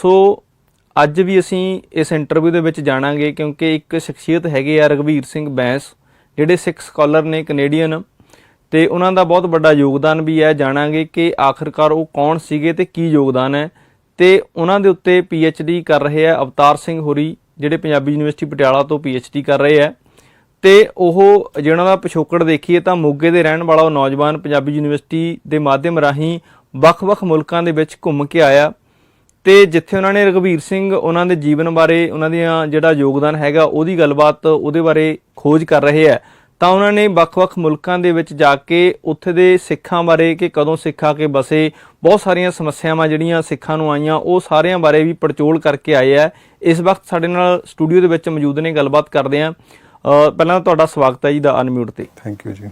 ਸੋ ਅੱਜ ਵੀ ਅਸੀਂ ਇਸ ਇੰਟਰਵਿਊ ਦੇ ਵਿੱਚ ਜਾਣਾਂਗੇ ਕਿਉਂਕਿ ਇੱਕ ਸ਼ਖਸੀਅਤ ਹੈਗੇ ਆ ਰਗਵੀਰ ਸਿੰਘ ਬੈਂਸ, ਜਿਹੜੇ ਸਿੱਖ ਸਕਾਲਰ ਨੇ ਕੈਨੇਡੀਅਨ ਤੇ ਉਹਨਾਂ ਦਾ ਬਹੁਤ ਵੱਡਾ ਯੋਗਦਾਨ ਵੀ ਹੈ। ਜਾਣਾਂਗੇ ਕਿ ਆਖਰਕਾਰ ਉਹ ਕੌਣ ਸੀਗੇ ਤੇ ਕੀ ਯੋਗਦਾਨ ਹੈ ਤੇ ਉਹਨਾਂ ਦੇ ਉੱਤੇ ਡੀ ਕਰ ਰਹੇ ਆ ਅਵਤਾਰ ਸਿੰਘ ਹੋਰੀ, ਜਿਹੜੇ ਪੰਜਾਬੀ ਯੂਨੀਵਰਸਿਟੀ ਪਟਿਆਲਾ ਤੋਂ ਡੀ ਕਰ ਰਹੇ ਆ। ਤੇ ਉਹ ਜਿਹਨਾਂ ਦਾ ਪਿਛੋਕੜ ਦੇਖੀਏ ਤਾਂ ਮੋਗੇ ਦੇ ਰਹਿਣ ਵਾਲਾ ਉਹ ਨੌਜਵਾਨ ਪੰਜਾਬੀ ਯੂਨੀਵਰਸਿਟੀ ਦੇ ਮਾਧਿਅਮ ਰਾਹੀਂ ਵੱਖ-ਵੱਖ ਮੁਲਕਾਂ ਦੇ ਵਿੱਚ ਘੁੰਮ ਕੇ ਆਇਆ। ਤੇ ਜਿੱਥੇ ਉਹਨਾਂ ਨੇ ਰਘਵੀਰ ਸਿੰਘ ਉਹਨਾਂ ਦੇ ਜੀਵਨ ਬਾਰੇ ਉਹਨਾਂ ਦੀਆਂ ਜਿਹੜਾ ਯੋਗਦਾਨ ਹੈਗਾ, ਉਹਦੀ ਗੱਲਬਾਤ ਉਹਦੇ ਬਾਰੇ ਖੋਜ ਕਰ ਰਹੇ ਆ। ਤਾਂ ਉਹਨਾਂ ਨੇ ਵੱਖ-ਵੱਖ ਮੁਲਕਾਂ ਦੇ ਵਿੱਚ ਜਾ ਕੇ ਉੱਥੇ ਦੇ ਸਿੱਖਾਂ ਬਾਰੇ ਕਿ ਕਦੋਂ ਸਿੱਖ ਆ ਕੇ ਬਸੇ, ਬਹੁਤ ਸਾਰੀਆਂ ਸਮੱਸਿਆਵਾਂ ਜਿਹੜੀਆਂ ਸਿੱਖਾਂ ਨੂੰ ਆਈਆਂ, ਉਹ ਸਾਰਿਆਂ ਬਾਰੇ ਵੀ ਪੜਚੋਲ ਕਰਕੇ ਆਏ ਆ। ਇਸ ਵਕਤ ਸਾਡੇ ਨਾਲ ਸਟੂਡੀਓ ਦੇ ਵਿੱਚ ਮੌਜੂਦ ਨੇ, ਗੱਲਬਾਤ ਕਰਦੇ ਆ। ਪਹਿਲਾਂ ਤੁਹਾਡਾ ਸਵਾਗਤ ਹੈ ਜੀ ਦਾ ਅਨਮਿਊਟ ਤੇ। ਥੈਂਕ ਯੂ ਜੀ।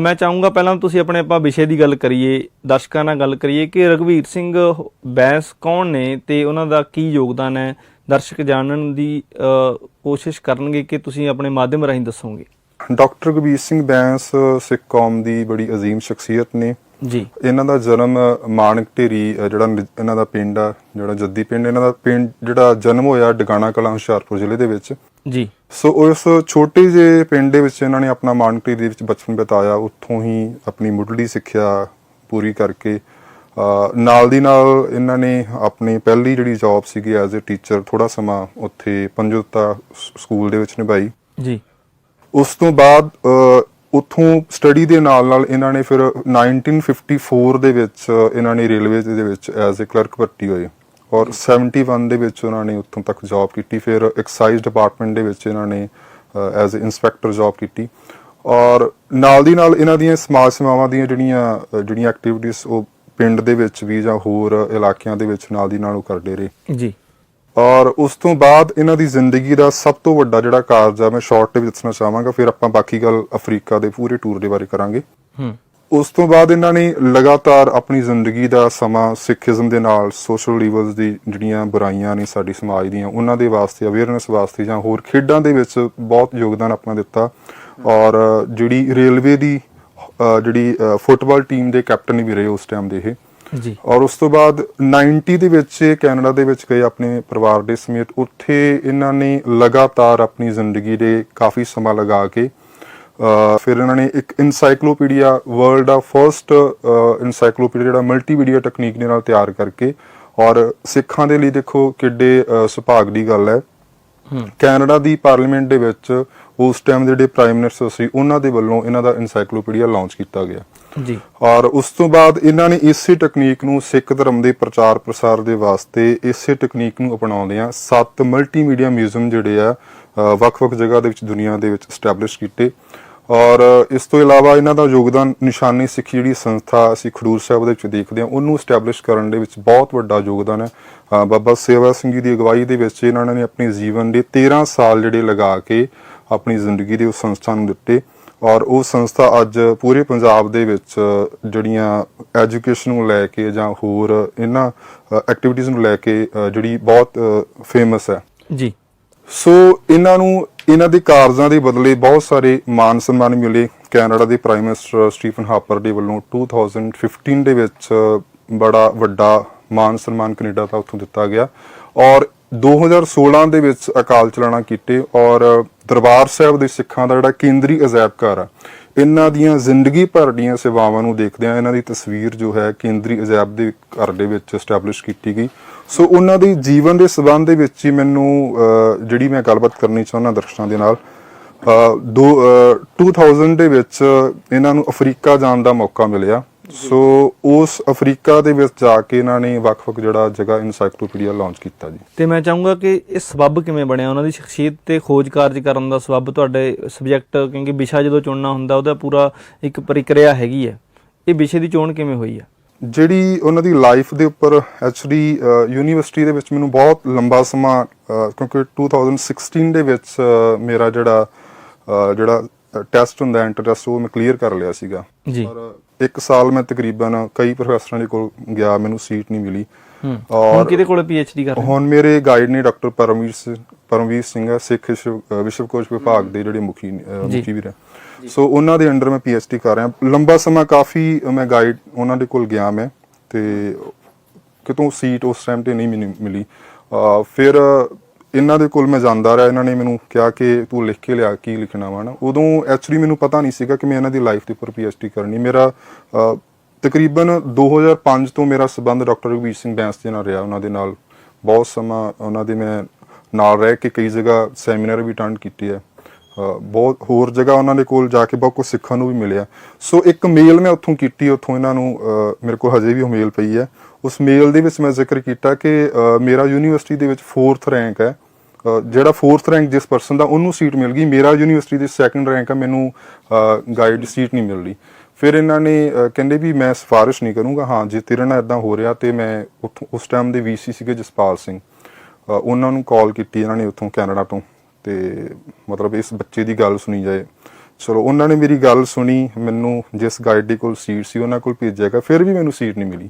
ਮੈਂ ਚਾਹੂੰਗਾ ਪਹਿਲਾਂ ਤੁਸੀਂ ਆਪਣੇ ਆਪਾਂ ਵਿਸ਼ੇ ਦੀ ਗੱਲ ਕਰੀਏ ਦਰਸ਼ਕਾਂ ਨਾਲ ਗੱਲ ਕਰੀਏ ਕਿ ਰਘਵੀਰ ਸਿੰਘ ਬੈਂਸ ਕੌਣ ਨੇ ਤੇ ਉਹਨਾਂ ਦਾ ਕੀ ਯੋਗਦਾਨ ਹੈ? ਦਰਸ਼ਕ ਜਾਣਨ ਦੀ ਕੋਸ਼ਿਸ਼ ਕਰਨਗੇ ਕਿ ਤੁਸੀਂ ਆਪਣੇ ਮਾਧਿਅਮ ਰਾਹੀਂ ਦੱਸੋਗੇ। ਡਾਕਟਰ ਕਬੀਰ ਸਿੰਘ ਬੈਂਸ ਸਿੱਖ ਕੌਮ ਦੀ ਬੜੀ ਅਜ਼ੀਮ ਸ਼ਖਸੀਅਤ ਨੇ। ਜੀ। ਇਹਨਾਂ ਦਾ ਜਨਮ ਮਾਨਕ ਢੇਰੀ ਜਿਹੜਾ ਇਹਨਾਂ ਦਾ ਪਿੰਡ ਆ ਜਿਹੜਾ ਜੱਦੀ ਪਿੰਡ ਇਹਨਾਂ ਦਾ ਪਿੰਡ ਜਿਹੜਾ ਜਨਮ ਹੋਇਆ ਡਗਾਣਾ ਕਲਾਂ ਹੁਸ਼ਿਆਰਪੁਰ ਜ਼ਿਲ੍ਹੇ ਦੇ ਵਿੱਚ। ਜੀ। ਸੋ ਉਸ ਛੋਟੇ ਜਿਹੇ ਪਿੰਡ ਦੇ ਵਿੱਚ ਇਹਨਾਂ ਨੇ ਆਪਣਾ ਮਾਨਕ ਢੇਰੀ ਦੇ ਵਿੱਚ ਬਚਪਨ ਬਿਤਾਇਆ ਉੱਥੋਂ ਹੀ ਆਪਣੀ ਮੁੱਢਲੀ ਸਿੱਖਿਆ ਪੂਰੀ ਕਰਕੇ ਨਾਲ ਦੀ ਨਾਲ ਇਹਨਾਂ ਨੇ ਆਪਣੀ ਪਹਿਲੀ ਜਿਹੜੀ ਜੌਬ ਸੀਗੀ ਐਜ਼ ਅ ਟੀਚਰ ਥੋੜਾ ਸਮਾਂ ਉੱਥੇ ਪੰਜੋਤਾ ਸਕੂਲ ਦੇ ਵਿੱਚ ਨਿਭਾਈ। ਜੀ। ਉਸ ਤੋਂ ਬਾਅਦ ਉੱਥੋਂ ਸਟੱਡੀ ਦੇ ਨਾਲ ਨਾਲ ਇਹਨਾਂ ਨੇ ਫਿਰ 1954 ਦੇ ਵਿੱਚ ਇਹਨਾਂ ਨੇ ਰੇਲਵੇ ਦੇ ਵਿੱਚ ਐਜ਼ ਅ ਕਲਰਕ ਭਰਤੀ ਹੋਏ। ਔਰ 71 ਦੇ ਵਿੱਚ ਉਹਨਾਂ ਨੇ ਉੱਥੋਂ ਤੱਕ ਜੌਬ ਕੀਤੀ ਫਿਰ ਐਕਸਾਈਜ਼ ਡਿਪਾਰਟਮੈਂਟ ਦੇ ਵਿੱਚ ਇਹਨਾਂ ਨੇ ਐਜ਼ ਇਨਸਪੈਕਟਰ ਜੌਬ ਕੀਤੀ ਔਰ ਨਾਲ ਦੀ ਨਾਲ ਇਹਨਾਂ ਦੀਆਂ ਸਮਾਜ ਸੇਵਾਵਾਂ ਦੀਆਂ ਜਿਹੜੀਆਂ ਜਿਹੜੀਆਂ ਐਕਟੀਵਿਟੀਜ਼ ਉਹ ਪਿੰਡ ਦੇ ਵਿੱਚ ਵੀ ਜਾਂ ਹੋਰ ਇਲਾਕਿਆਂ ਦੇ ਵਿੱਚ ਨਾਲ ਦੀ ਨਾਲ ਉਹ ਕਰਦੇ ਰਹੇ। ਜੀ। ਔਰ ਉਸ ਤੋਂ ਬਾਅਦ ਇਹਨਾਂ ਦੀ ਜ਼ਿੰਦਗੀ ਦਾ ਸਭ ਤੋਂ ਵੱਡਾ ਜਿਹੜਾ ਕਾਰਜ ਆ ਮੈਂ ਸ਼ਾਰਟ ਵਿੱਚ ਦੱਸਣਾ ਚਾਹਾਂਗਾ ਫਿਰ ਆਪਾਂ ਬਾਕੀ ਗੱਲ ਅਫਰੀਕਾ ਦੇ ਪੂਰੇ ਟੂਰ ਦੇ ਬਾਰੇ ਕਰਾਂਗੇ। ਹੂੰ। ਉਸ ਤੋਂ ਬਾਅਦ ਇਹਨਾਂ ਨੇ ਲਗਾਤਾਰ ਆਪਣੀ ਜ਼ਿੰਦਗੀ ਦਾ ਸਮਾਂ ਸਿੱਖੀਜ਼ਮ ਦੇ ਨਾਲ ਸੋਸ਼ਲ ਲੀਵਲਸ ਦੀ ਜਿਹੜੀਆਂ ਬੁਰਾਈਆਂ ਨੇ ਸਾਡੀ ਸਮਾਜ ਦੀਆਂ ਉਹਨਾਂ ਦੇ ਵਾਸਤੇ ਅਵੇਅਰਨੈਸ ਵਾਸਤੇ ਜਾਂ ਹੋਰ ਖੇਡਾਂ ਦੇ ਵਿੱਚ ਬਹੁਤ ਯੋਗਦਾਨ ਆਪਣਾ ਦਿੱਤਾ। ਔਰ ਜਿਹੜੀ ਰੇਲਵੇ ਦੀ ਜਿਹੜੀ ਫੁੱਟਬਾਲ ਟੀਮ ਦੇ ਕੈਪਟਨ ਵੀ ਰਹੇ ਉਸ ਟਾਈਮ ਦੇ ਇਹ। ਜੀ। ਔਰ ਉਸ ਤੋਂ ਬਾਅਦ 90 ਦੇ ਵਿੱਚ ਕੈਨੇਡਾ ਦੇ ਵਿੱਚ ਗਏ ਆਪਣੇ ਪਰਿਵਾਰ ਦੇ ਸਮੇਤ ਉੱਥੇ ਇਹਨਾਂ ਨੇ ਲਗਾਤਾਰ ਆਪਣੀ ਜ਼ਿੰਦਗੀ ਦੇ ਕਾਫੀ ਸਮਾਂ ਲਗਾ ਕੇ ਫਿਰ ਇਹਨਾਂ ਨੇ ਇੱਕ ਇਨਸਾਈਕਲੋਪੀਡੀਆ ਵਰਲਡ ਦਾ ਫਰਸਟ ਇਨਸਾਈਕਲੋਪੀਡੀਆ ਜਿਹੜਾ ਮਲਟੀਮੀਡੀਆ ਟੈਕਨੀਕ ਦੇ ਨਾਲ ਤਿਆਰ ਕਰਕੇ ਔਰ ਸਿੱਖਾਂ ਦੇ ਲਈ ਦੇਖੋ ਕਿੱਡੇ ਸੁਭਾਗ ਦੀ ਗੱਲ ਹੈ। ਕੈਨੇਡਾ ਦੀ ਪਾਰਲੀਮੈਂਟ ਦੇ ਵਿੱਚ ਉਸ ਟਾਈਮ ਦੇ ਜਿਹੜੇ ਪ੍ਰਾਈਮ ਮਿਨਿਸਟਰ ਸੀ ਉਹਨਾਂ ਦੇ ਵੱਲੋਂ ਇਹਨਾਂ ਦਾ ਇਨਸਾਈਕਲੋਪੀਡੀਆ ਲਾਂਚ ਕੀਤਾ ਗਿਆ। ਜੀ। ਔਰ ਉਸ ਤੋਂ ਬਾਅਦ ਇਹਨਾਂ ਨੇ ਇਸੇ ਟੈਕਨੀਕ ਨੂੰ ਸਿੱਖ ਧਰਮ ਦੇ ਪ੍ਰਚਾਰ ਪ੍ਰਸਾਰ ਦੇ ਵਾਸਤੇ ਇਸੇ ਟੈਕਨੀਕ ਨੂੰ ਅਪਣਾਉਂਦੇ ਆ ਸੱਤ ਮਲਟੀਮੀਡੀਆ ਮਿਊਜ਼ੀਅਮ ਜਿਹੜੇ ਆ ਵੱਖ-ਵੱਖ ਜਗ੍ਹਾ ਦੇ ਵਿੱਚ ਦੁਨੀਆ ਦੇ ਵਿੱਚ ਸਟੈਬਲਿਸ਼ ਕੀਤੇ। ਔਰ ਇਸ ਤੋਂ ਇਲਾਵਾ ਇਹਨਾਂ ਦਾ ਯੋਗਦਾਨ ਨਿਸ਼ਾਨੀ ਸਿੱਖੀ ਜਿਹੜੀ ਸੰਸਥਾ ਅਸੀਂ ਖਡੂਰ ਸਾਹਿਬ ਦੇ ਵਿੱਚ ਦੇਖਦੇ ਹਾਂ ਉਹਨੂੰ ਸਟੈਬਲਿਸ਼ ਕਰਨ ਦੇ ਵਿੱਚ ਬਹੁਤ ਵੱਡਾ ਯੋਗਦਾਨ ਹੈ। ਬਾਬਾ ਸੇਵਾ ਸਿੰਘ ਜੀ ਦੀ ਅਗਵਾਈ ਦੇ ਵਿੱਚ ਇਹਨਾਂ ਨੇ ਆਪਣੇ ਜੀਵਨ ਦੇ 13 ਸਾਲ ਜਿਹੜੇ ਲਗਾ ਕੇ ਆਪਣੀ ਜ਼ਿੰਦਗੀ ਦੇ ਉਸ ਸੰਸਥਾ ਨੂੰ ਦਿੱਤੇ ਔਰ ਉਹ ਸੰਸਥਾ ਅੱਜ ਪੂਰੇ ਪੰਜਾਬ ਦੇ ਵਿੱਚ ਜਿਹੜੀਆਂ ਐਜੂਕੇਸ਼ਨ ਨੂੰ ਲੈ ਕੇ ਜਾਂ ਹੋਰ ਇਹਨਾਂ ਐਕਟੀਵਿਟੀਜ਼ ਨੂੰ ਲੈ ਕੇ ਜਿਹੜੀ ਬਹੁਤ ਫੇਮਸ ਹੈ। ਜੀ। ਸੋ ਇਹਨਾਂ ਨੂੰ ਇਹਨਾਂ ਦੇ ਕਾਰਜਾਂ ਦੇ ਬਦਲੇ ਬਹੁਤ ਸਾਰੇ ਮਾਨ ਸਨਮਾਨ ਮਿਲੇ। ਕੈਨੇਡਾ ਦੇ ਪ੍ਰਾਈਮ ਮਿਨਿਸਟਰ ਸਟੀਫਨ ਹਾਪਰ ਦੇ ਵੱਲੋਂ 2015 ਦੇ ਵਿੱਚ ਬੜਾ ਵੱਡਾ ਮਾਨ ਸਨਮਾਨ ਕੈਨੇਡਾ ਦਾ ਉੱਥੋਂ ਦਿੱਤਾ ਗਿਆ। ਔਰ 2016 ਦੇ ਵਿੱਚ ਅਕਾਲ ਚਲਾਣਾ ਕੀਤੇ ਔਰ ਦਰਬਾਰ ਸਾਹਿਬ ਦੇ ਸਿੱਖਾਂ ਦਾ ਜਿਹੜਾ ਕੇਂਦਰੀ ਅਜਾਇਬ ਘਰ ਆ, ਇਹਨਾਂ ਦੀਆਂ ਜ਼ਿੰਦਗੀ ਭਰ ਦੀਆਂ ਸੇਵਾਵਾਂ ਨੂੰ ਦੇਖਦਿਆਂ ਇਹਨਾਂ ਦੀ ਤਸਵੀਰ ਜੋ ਹੈ ਕੇਂਦਰੀ ਅਜਾਇਬ ਦੇ ਘਰ ਦੇ ਵਿੱਚ ਐਸਟੈਬਲਿਸ਼ ਕੀਤੀ ਗਈ। ਸੋ ਉਹਨਾਂ ਦੇ ਜੀਵਨ ਦੇ ਸਬੰਧ ਦੇ ਵਿੱਚ ਹੀ ਮੈਨੂੰ ਜਿਹੜੀ ਮੈਂ ਗੱਲਬਾਤ ਕਰਨੀ ਚਾਹੁੰਦਾ ਦਰਸ਼ਕਾਂ ਦੇ ਨਾਲ ਦੋ ਅਹ, 2000 ਦੇ ਵਿੱਚ ਇਹਨਾਂ ਨੂੰ ਅਫਰੀਕਾ ਜਾਣ ਦਾ ਮੌਕਾ ਮਿਲਿਆ। ਸੋ ਉਸ ਅਫਰੀਕਾ ਦੇ ਵਿੱਚ ਜਾ ਕੇ ਇਹਨਾਂ ਨੇ ਵੱਖ-ਵੱਖ ਜਿਹੜਾ ਜਗ੍ਹਾ ਇਨਸਾਈਕਲੋਪੀਡੀਆ ਲਾਂਚ ਕੀਤਾ ਜੀ। ਤੇ ਮੈਂ ਚਾਹੂੰਗਾ ਕਿ ਇਹ ਸਬੱਬ ਕਿਵੇਂ ਬਣਿਆ? ਉਹਨਾਂ ਦੀ ਸ਼ਖਸੀਅਤ ਤੇ ਖੋਜ ਕਾਰਜ ਕਰਨ ਦਾ ਸਬੱਬ ਤੁਹਾਡੇ ਸਬਜੈਕਟ ਕਿਉਂਕਿ ਵਿਸ਼ਾ ਜਦੋਂ ਚੁਣਨਾ ਹੁੰਦਾ ਉਹਦਾ ਪੂਰਾ ਇੱਕ ਪ੍ਰਕਿਰਿਆ ਹੈਗੀ ਹੈ। ਇਹ ਵਿਸ਼ੇ ਦੀ ਚੋਣ ਕਿਵੇਂ ਹੋਈ ਹੈ? ਜਿਹੜੀ ਉਹਨਾਂ ਦੀ ਲਾਈਫ ਦੇ ਉੱਪਰ ਐਕਚੁਅਲੀ ਯੂਨੀਵਰਸਿਟੀ ਦੇ ਵਿੱਚ ਮੈਨੂੰ ਬਹੁਤ ਲੰਬਾ ਸਮਾਂ ਕਿਉਂਕਿ 2016 ਦੇ ਵਿੱਚ ਮੇਰਾ ਜਿਹੜਾ ਜਿਹੜਾ ਟੈਸਟ ਹੁੰਦਾ ਐਂਟਰ ਉਹ ਮੈਂ ਕਲੀਅਰ ਕਰ ਲਿਆ ਸੀਗਾ। ਪਰ ਇੱਕ ਸਾਲ ਮੈਂ ਤਕਰੀਬਨ ਕਈ ਪ੍ਰੋਫੈਸਰਾਂ ਦੇ ਕੋਲ ਗਿਆ ਮੈਨੂੰ ਸੀਟ ਨਹੀਂ ਮਿਲੀ। ਹੂੰ। ਹੁਣ ਔਰ ਕਿਹਦੇ ਕੋਲੇ ਡੀ ਕਰ ਰਹੇ? ਹੁਣ ਮੇਰੇ ਗਾਈਡ ਨੇ ਡਾਕਟਰ ਪਰਮਵੀਰ ਸਿੰਘ ਪਰਮਵੀਰ ਸਿੰਘ ਹੈ, ਸਿੱਖ ਵਿਸ਼ਵ ਵਿਸ਼ਵਕੋਸ਼ ਵਿਭਾਗ ਦੇ ਜਿਹੜੇ ਮੁਖੀ। ਮੁਖੀ ਵੀ ਰਹੇ ਸੋ ਉਹਨਾਂ ਦੇ ਅੰਡਰ ਮੈਂ ਡੀ ਕਰ ਰਿਹਾ। ਲੰਬਾ ਸਮਾਂ ਕਾਫੀ ਮੈਂ ਗਾਈਡ ਉਹਨਾਂ ਦੇ ਕੋਲ ਗਿਆ ਮੈਂ ਤੇ ਕਿਤੋਂ ਸੀਟ ਉਸ ਟਾਈਮ ਤੇ ਨਹੀਂ ਮਿਲੀ ਫਿਰ ਇਹਨਾਂ ਦੇ ਕੋਲ ਮੈਂ ਜਾਂਦਾ ਰਿਹਾ। ਇਹਨਾਂ ਨੇ ਮੈਨੂੰ ਕਿਹਾ ਕਿ ਤੂੰ ਲਿਖ ਕੇ ਲਿਆ ਕੀ ਲਿਖਣਾ ਵਾ ਨਾ। ਉਦੋਂ ਐਕਚੁਅਲੀ ਮੈਨੂੰ ਪਤਾ ਨਹੀਂ ਸੀਗਾ ਕਿ ਮੈਂ ਇਹਨਾਂ ਦੀ ਲਾਈਫ ਦੇ ਉੱਪਰ ਪੀਐਚਡੀ ਕਰਨੀ। ਮੇਰਾ ਤਕਰੀਬਨ 2005 ਤੋਂ ਮੇਰਾ ਸਬੰਧ ਡਾਕਟਰ ਰਘਵੀਰ ਸਿੰਘ ਬੈਂਸ ਦੇ ਨਾਲ ਰਿਹਾ। ਉਹਨਾਂ ਦੇ ਨਾਲ ਬਹੁਤ ਸਮਾਂ ਉਹਨਾਂ ਦੇ ਮੈਂ ਨਾਲ ਰਹਿ ਕੇ ਕਈ ਜਗ੍ਹਾ ਸੈਮੀਨਾਰ ਵੀ ਅਟੈਂਡ ਕੀਤੇ ਆ ਬਹੁਤ ਹੋਰ ਜਗ੍ਹਾ ਉਹਨਾਂ ਦੇ ਕੋਲ ਜਾ ਕੇ ਬਹੁਤ ਕੁਝ ਸਿੱਖਣ ਨੂੰ ਵੀ ਮਿਲਿਆ। ਸੋ ਇੱਕ ਮੇਲ ਮੈਂ ਉੱਥੋਂ ਕੀਤੀ, ਉੱਥੋਂ ਇਹਨਾਂ ਨੂੰ ਮੇਰੇ ਕੋਲ ਹਜੇ ਵੀ ਉਹ ਮੇਲ ਪਈ ਹੈ। ਉਸ ਮੇਲ ਦੇ ਵਿੱਚ ਮੈਂ ਜ਼ਿਕਰ ਕੀਤਾ ਕਿ ਮੇਰਾ ਯੂਨੀਵਰਸਿਟੀ ਦੇ ਵਿੱਚ 4th ਰੈਂਕ ਹੈ। ਜਿਹੜਾ 4th ਰੈਂਕ ਜਿਸ ਪਰਸਨ ਦਾ, ਉਹਨੂੰ ਸੀਟ ਮਿਲ ਗਈ। ਮੇਰਾ ਯੂਨੀਵਰਸਿਟੀ ਦੇ 2nd ਰੈਂਕ ਹੈ, ਮੈਨੂੰ ਗਾਈਡ ਸੀਟ ਨਹੀਂ ਮਿਲ ਰਹੀ। ਫਿਰ ਇਹਨਾਂ ਨੇ ਕਹਿੰਦੇ ਵੀ ਮੈਂ ਸਿਫਾਰਿਸ਼ ਨਹੀਂ ਕਰੂੰਗਾ। ਹਾਂ, ਜੇ ਤੇਰੇ ਨਾਲ ਇਦਾਂ ਹੋ ਰਿਹਾ ਤੇ ਮੈਂ ਉੱਥੋਂ, ਉਸ ਟਾਈਮ ਦੇ ਵੀਸੀ ਸੀਗੇ ਜਸਪਾਲ ਸਿੰਘ। ਉਹਨਾਂ ਨੂੰ ਕਾਲ ਕੀਤੀ ਇਹਨਾਂ ਨੇ ਉੱਥੋਂ ਕੈਨੇਡਾ ਤੋਂ ਤੇ ਮਤਲਬ ਇਸ ਬੱਚੇ ਦੀ ਗੱਲ ਸੁਣੀ ਜਾਏ। ਚਲੋ ਉਹਨਾਂ ਨੇ ਮੇਰੀ ਗੱਲ ਸੁਣੀ ਮੈਨੂੰ ਜਿਸ ਗਾਈਡ ਦੇ ਕੋਲ ਸੀਟ ਸੀ ਉਹਨਾਂ ਕੋਲ ਭੇਜਿਆਗਾ ਫਿਰ ਵੀ ਮੈਨੂੰ ਸੀਟ ਨਹੀਂ ਮਿਲੀ।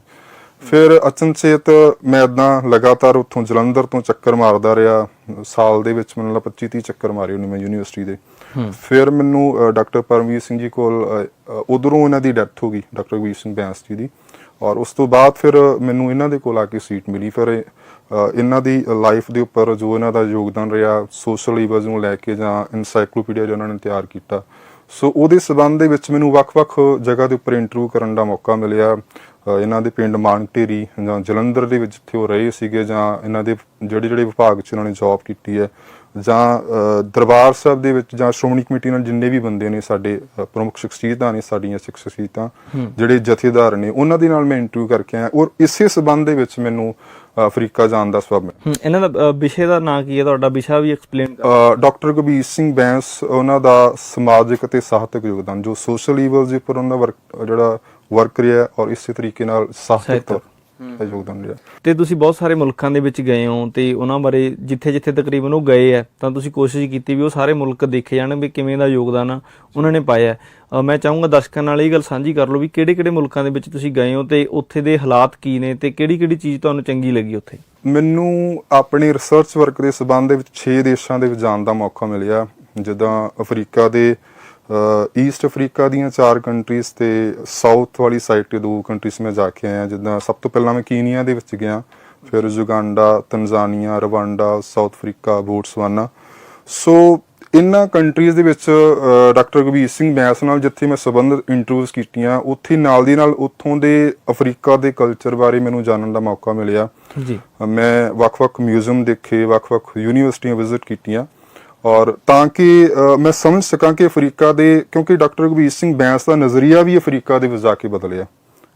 ਫਿਰ ਅਚਨਚੇਤ ਮੈਂ ਇਦਾਂ ਲਗਾਤਾਰ ਉੱਥੋਂ ਜਲੰਧਰ ਤੋਂ ਚੱਕਰ ਮਾਰਦਾ ਰਿਹਾ। ਸਾਲ ਦੇ ਵਿੱਚ ਮੈਨੂੰ ਲੱਗਦਾ 25 30 ਚੱਕਰ ਮਾਰੇ ਉਹਨੇ ਮੈਂ ਯੂਨੀਵਰਸਿਟੀ ਦੇ। ਫਿਰ ਮੈਨੂੰ ਡਾਕਟਰ ਪਰਮਵੀਰ ਸਿੰਘ ਜੀ ਕੋਲ ਉਧਰੋਂ ਉਹਨਾਂ ਦੀ ਡੈਥ ਹੋ ਗਈ ਡਾਕਟਰ ਵੀਰ ਸਿੰਘ ਬੈਂਸ ਜੀ ਦੀ। ਔਰ ਉਸ ਤੋਂ ਬਾਅਦ ਫਿਰ ਮੈਨੂੰ ਇਹਨਾਂ ਦੇ ਕੋਲ ਆ ਕੇ ਸੀਟ ਮਿਲੀ। ਫਿਰ ਇਹਨਾਂ ਦੀ ਲਾਈਫ ਦੇ ਉੱਪਰ ਜੋ ਇਹਨਾਂ ਦਾ ਯੋਗਦਾਨ ਰਿਹਾ ਸੋਸ਼ਲ ਈਵਜ਼ ਨੂੰ ਲੈ ਕੇ ਜਾਂ ਇਨਸਾਈਕਲੋਪੀਡੀਆ ਜੋ ਉਹਨਾਂ ਨੇ ਤਿਆਰ ਕੀਤਾ ਸੋ ਉਹਦੇ ਸਬੰਧ ਦੇ ਵਿੱਚ ਮੈਨੂੰ ਵੱਖ-ਵੱਖ ਜਗ੍ਹਾ ਦੇ ਉੱਪਰ ਇੰਟਰਵਿਊ ਕਰਨ ਦਾ ਮੌਕਾ ਮਿਲਿਆ। ਇਹਨਾਂ ਦੇ ਪਿੰਡ ਮਾਨਕਟੇਰੀ ਜਾਂ ਜਲੰਧਰ ਦੇ ਵਿੱਚ ਜਿੱਥੇ ਉਹ ਰਹੇ ਸੀਗੇ ਜਾਂ ਇਹਨਾਂ ਦੇ ਜਿਹੜੇ ਜਿਹੜੇ ਵਿਭਾਗ 'ਚ ਉਹਨਾਂ ਨੇ ਜੌਬ ਕੀਤੀ ਹੈ ਜਾਂ ਦਰਬਾਰ ਸਾਹਿਬ ਦੇ ਵਿੱਚ ਜਾਂ ਸ਼੍ਰੋਮਣੀ ਕਮੇਟੀ ਨਾਲ ਜਿੰਨੇ ਵੀ ਬੰਦੇ ਨੇ ਸਾਡੇ ਪ੍ਰਮੁੱਖ ਸ਼ਖਸੀਅਤਾਂ ਨੇ ਸਾਡੀਆਂ ਸਿੱਖ ਸ਼ਖਸੀਅਤਾਂ ਜਿਹੜੇ ਜਥੇਦਾਰ ਨੇ ਉਹਨਾਂ ਦੇ ਨਾਲ ਮੈਂ ਇੰਟਰਵਿਊ ਕਰਕੇ ਆਇਆ ਔਰ ਇਸੇ ਸਬੰਧ ਦੇ ਵਿੱਚ ਮੈਨੂੰ ਅਫਰੀਕਾ ਜਾਣ ਦਾ ਸਬਬ ਹਮ, ਇਹਨਾਂ ਦਾ ਵਿਸ਼ੇ ਦਾ ਨਾਂ ਕੀ ਹੈ ਤੁਹਾਡਾ ਵਿਸ਼ਾ ਵੀ ਐਕਸਪਲੇਨ ਕਰ ਡਾਕਟਰ ਗਬੀਰ ਸਿੰਘ ਬੈਂਸ ਉਹਨਾਂ ਦਾ ਸਮਾਜਿਕ ਅਤੇ ਸਾਹਿਤਕ ਯੋਗਦਾਨ ਜੋ ਸੋਸ਼ਲ ਈਵਲਸ ਉੱਪਰ ਉਹਨਾਂ ਦਾ ਵਰਕ ਜਿਹੜਾ ਵਰਕ ਰਿਹਾ ਔਰ ਇਸੇ ਤਰੀਕੇ ਨਾਲ ਸਾਹਿਤਕ ਸਾਹਿਤਕ। ਤੌਰ ਦਾ ਯੋਗਦਾਨ ਰਿਹਾ ਤੇ ਤੁਸੀਂ ਬਹੁਤ ਸਾਰੇ ਮੁਲਕਾਂ ਦੇ ਵਿੱਚ ਗਏ ਹੋ ਤੇ ਉਹਨਾਂ ਬਾਰੇ ਜਿੱਥੇ ਜਿੱਥੇ ਤਕਰੀਬਨ ਉਹ ਗਏ ਆ ਤਾਂ ਤੁਸੀਂ ਕੋਸ਼ਿਸ਼ ਕੀਤੀ ਵੀ ਉਹ ਸਾਰੇ ਮੁਲਕ ਦੇਖੇ ਜਾਣ ਵੀ ਕਿਵੇਂ ਦਾ ਯੋਗਦਾਨ ਉਹਨਾਂ ਨੇ ਪਾਇਆ। ਮੈਂ ਚਾਹੂੰਗਾ ਦਰਸ਼ਕਾਂ ਨਾਲ ਇਹ ਗੱਲ ਸਾਂਝੀ ਕਰ ਲਓ ਵੀ ਕਿਹੜੇ ਕਿਹੜੇ ਮੁਲਕਾਂ ਦੇ ਵਿੱਚ ਤੁਸੀਂ ਗਏ ਹੋ ਤੇ ਉੱਥੇ ਦੇ ਹਾਲਾਤ ਕੀ ਨੇ ਤੇ ਕਿਹੜੀ ਕਿਹੜੀ ਚੀਜ਼ ਤੁਹਾਨੂੰ ਚੰਗੀ ਲੱਗੀ ਉੱਥੇ? ਮੈਨੂੰ ਆਪਣੀ ਰਿਸਰਚ ਵਰਕ ਦੇ ਸਬੰਧ ਦੇ ਵਿੱਚ 6 ਦੇਸ਼ਾਂ ਦੇ ਵਿੱਚ ਜਾਣ ਦਾ ਮੌਕਾ ਮਿਲਿਆ ਜਿੱਦਾਂ ਅਫਰੀਕਾ ਦੇ ਈਸਟ ਅਫਰੀਕਾ ਦੀਆਂ ਚਾਰ ਕੰਟਰੀਜ਼ ਤੇ ਸਾਊਥ ਵਾਲੀ ਸਾਈਡ ਤੇ ਦੋ ਕੰਟਰੀਜ਼ ਮੈਂ ਜਾ ਕੇ ਆਇਆ ਜਿੱਦਾਂ ਸਭ ਤੋਂ ਪਹਿਲਾਂ ਮੈਂ ਕੀਨੀਆ ਦੇ ਵਿੱਚ ਗਿਆ ਫਿਰ Uganda Tanzania Rwanda South Africa Botswana so ਇਨ੍ਹਾਂ ਕੰਟਰੀਜ਼ ਦੇ ਵਿੱਚ ਡਾਕਟਰ ਗਵੀਰ ਸਿੰਘ ਬੈਂਸ ਨਾਲ ਜਿੱਥੇ ਮੈਂ ਸਬੰਧਤ ਇੰਟਰਵਿਊਜ਼ ਕੀਤੀਆਂ ਉੱਥੇ ਨਾਲ ਦੀ ਨਾਲ ਉੱਥੋਂ ਦੇ ਅਫਰੀਕਾ ਦੇ ਕਲਚਰ ਬਾਰੇ ਮੈਨੂੰ ਜਾਣਨ ਦਾ ਮੌਕਾ ਮਿਲਿਆ। ਜੀ। ਮੈਂ ਵੱਖ-ਵੱਖ ਮਿਊਜ਼ੀਅਮ ਦੇਖੇ ਵੱਖ-ਵੱਖ ਯੂਨੀਵਰਸਿਟੀਆਂ ਵਿਜ਼ਿਟ ਕੀਤੀਆਂ। ਔਰ ਤਾਂ ਕਿ ਮੈਂ ਸਮਝ ਸਕਾਂ ਕਿ ਅਫਰੀਕਾ ਦੇ ਕਿਉਂਕਿ ਡਾਕਟਰ ਗਵੀਰ ਸਿੰਘ ਬੈਂਸ ਦਾ ਨਜ਼ਰੀਆ ਵੀ ਅਫਰੀਕਾ ਦੇ ਵਿੱਚ ਜਾ ਕੇ ਬਦਲਿਆ।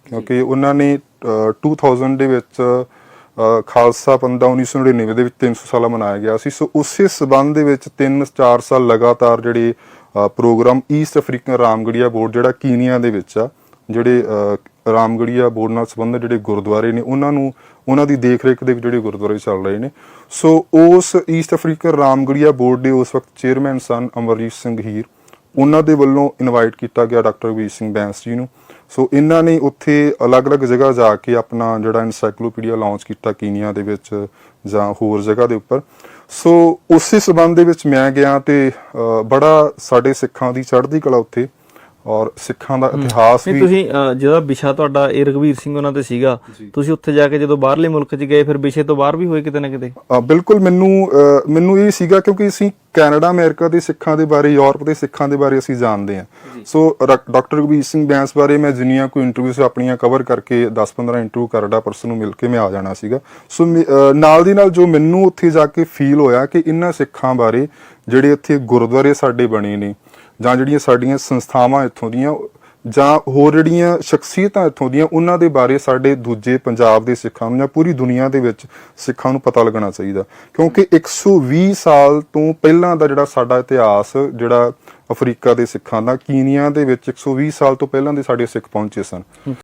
ਕਿਉਂਕਿ ਉਹਨਾਂ ਨੇ ਅ, 2000 ਦੇ ਵਿੱਚ ਖਾਲਸਾ ਪੰਦਾ 1999 ਦੇ ਵਿੱਚ 300 ਸਾਲਾ ਮਨਾਇਆ ਗਿਆ ਸੀ। ਸੋ ਉਸੇ ਸਬੰਧ ਦੇ ਵਿੱਚ 3-4 ਸਾਲ ਲਗਾਤਾਰ ਜਿਹੜੇ programme east African Ramgarhia board ਜਿਹੜਾ ਕੀਨੀਆ ਦੇ ਵਿੱਚ ਆ ਜਿਹੜੇ ਰਾਮਗੜੀਆ ਬੋਰਡ ਨਾਲ ਸੰਬੰਧਿਤ ਜਿਹੜੇ ਗੁਰਦੁਆਰੇ ਨੇ, ਉਹਨਾਂ ਨੂੰ, ਉਹਨਾਂ ਦੀ ਦੇਖ-ਰੇਖ ਦੇ ਵਿੱਚ ਜਿਹੜੇ ਗੁਰਦੁਆਰੇ ਚੱਲ ਰਹੇ ਨੇ। ਸੋ ਉਸ ਈਸਟ ਅਫਰੀਕਨ ਰਾਮਗੜੀਆ ਬੋਰਡ ਦੇ ਉਸ ਵਕਤ ਚੇਅਰਮੈਨ ਸਨ ਅਮਰਜੀਤ ਸਿੰਘ ਹੀਰ। ਉਹਨਾਂ ਦੇ ਵੱਲੋਂ ਇਨਵਾਈਟ ਕੀਤਾ ਗਿਆ ਡਾਕਟਰ ਵੀਰ ਸਿੰਘ ਬੈਂਸ ਜੀ ਨੂੰ। ਸੋ ਇਹਨਾਂ ਨੇ ਉੱਥੇ ਅਲੱਗ-ਅਲੱਗ ਜਗ੍ਹਾ ਜਾ ਕੇ ਆਪਣਾ ਜਿਹੜਾ ਐਨਸਾਈਕਲੋਪੀਡੀਆ ਲਾਂਚ ਕੀਤਾ ਕੀਨੀਆ ਦੇ ਵਿੱਚ ਜਾਂ ਹੋਰ ਜਗ੍ਹਾ ਦੇ ਉੱਪਰ। ਸੋ ਉਸੇ ਸਬੰਧ ਦੇ ਵਿੱਚ ਮੈਂ ਗਿਆ ਤੇ ਬੜਾ ਸਾਡੇ ਸਿੱਖਾਂ ਦੀ ਚੜ੍ਹਦੀ ਕਲਾ ਉੱਥੇ ਔਰ ਸਿੱਖਾਂ ਦਾ ਇਤਿਹਾਸ ਵੀ ਤੁਸੀਂ ਜਿਹੜਾ ਵਿਸ਼ਾ ਤੁਹਾਡਾ ਇਹ ਰਘਵੀਰ ਸਿੰਘ ਉਹਨਾਂ ਤੇ ਸੀਗਾ ਤੁਸੀਂ ਉੱਥੇ ਜਾ ਕੇ ਜਦੋਂ ਬਾਹਰਲੇ ਮੁਲਕ 'ਚ ਗਏ ਫਿਰ ਵਿਸ਼ੇ ਤੋਂ ਬਾਹਰ ਵੀ ਹੋਏ ਕਿਤੇ ਨਾ ਕਿਤੇ? ਬਿਲਕੁਲ ਮੈਨੂੰ ਮੈਨੂੰ ਇਹ ਸੀਗਾ ਕਿਉਂਕਿ ਅਸੀਂ ਕੈਨੇਡਾ ਅਮਰੀਕਾ ਦੇ ਸਿੱਖਾਂ ਦੇ ਬਾਰੇ ਯੂਰਪ ਦੇ ਸਿੱਖਾਂ ਦੇ ਬਾਰੇ ਅਸੀਂ ਜਾਣਦੇ ਹਾਂ। ਸੋ ਡਾਕਟਰ ਰਘਬੀਰ ਸਿੰਘ ਬੈਂਸ ਬਾਰੇ ਮੈਂ ਜਿੰਨੀਆਂ ਕੋਈ ਇੰਟਰਵਿਊਸ ਆਪਣੀਆਂ ਕਵਰ ਕਰਕੇ 10-15 ਇੰਟਰਵਿਊ ਕਰਦਾ ਪਰਸਨ ਨੂੰ ਮਿਲ ਕੇ ਮੈਂ ਆ ਜਾਣਾ ਸੀਗਾ। ਸੋ ਨਾਲ ਦੀ ਨਾਲ ਜੋ ਮੈਨੂੰ ਉੱਥੇ ਜਾ ਕੇ ਫੀਲ ਹੋਇਆ ਕਿ ਇਹਨਾਂ ਸਿੱਖਾਂ ਬਾਰੇ ਜਿਹੜੇ ਇੱਥੇ ਗੁਰਦੁਆਰੇ ਸਾਡੇ ਬਣੇ ਨੇ ਜਾਂ ਜਿਹੜੀਆਂ ਸਾਡੀਆਂ ਸੰਸਥਾਵਾਂ ਇੱਥੋਂ ਦੀਆਂ, ਜਾਂ ਹੋਰ ਜਿਹੜੀਆਂ ਸ਼ਖਸੀਅਤਾਂ ਇੱਥੋਂ ਦੀਆਂ, ਉਹਨਾਂ ਦੇ ਬਾਰੇ ਸਾਡੇ ਦੂਜੇ ਪੰਜਾਬ ਦੇ ਸਿੱਖਾਂ ਨੂੰ ਜਾਂ ਪੂਰੀ ਦੁਨੀਆ ਦੇ ਵਿੱਚ ਸਿੱਖਾਂ ਨੂੰ ਪਤਾ ਲੱਗਣਾ ਚਾਹੀਦਾ। ਕਿਉਂਕਿ 120 ਸਾਲ ਤੋਂ ਪਹਿਲਾਂ ਦਾ ਜਿਹੜਾ ਸਾਡਾ ਇਤਿਹਾਸ, ਜਿਹੜਾ ਅਫਰੀਕਾ ਦੇ ਸਿੱਖਾਂ ਦਾ, ਕੀਨੀਆ ਦੇ ਵਿੱਚ 120 ਸਾਲ ਤੋਂ ਪਹਿਲਾਂ ਦੇ ਸਾਡੇ ਸਿੱਖ ਪਹੁੰਚੇ ਸਨ।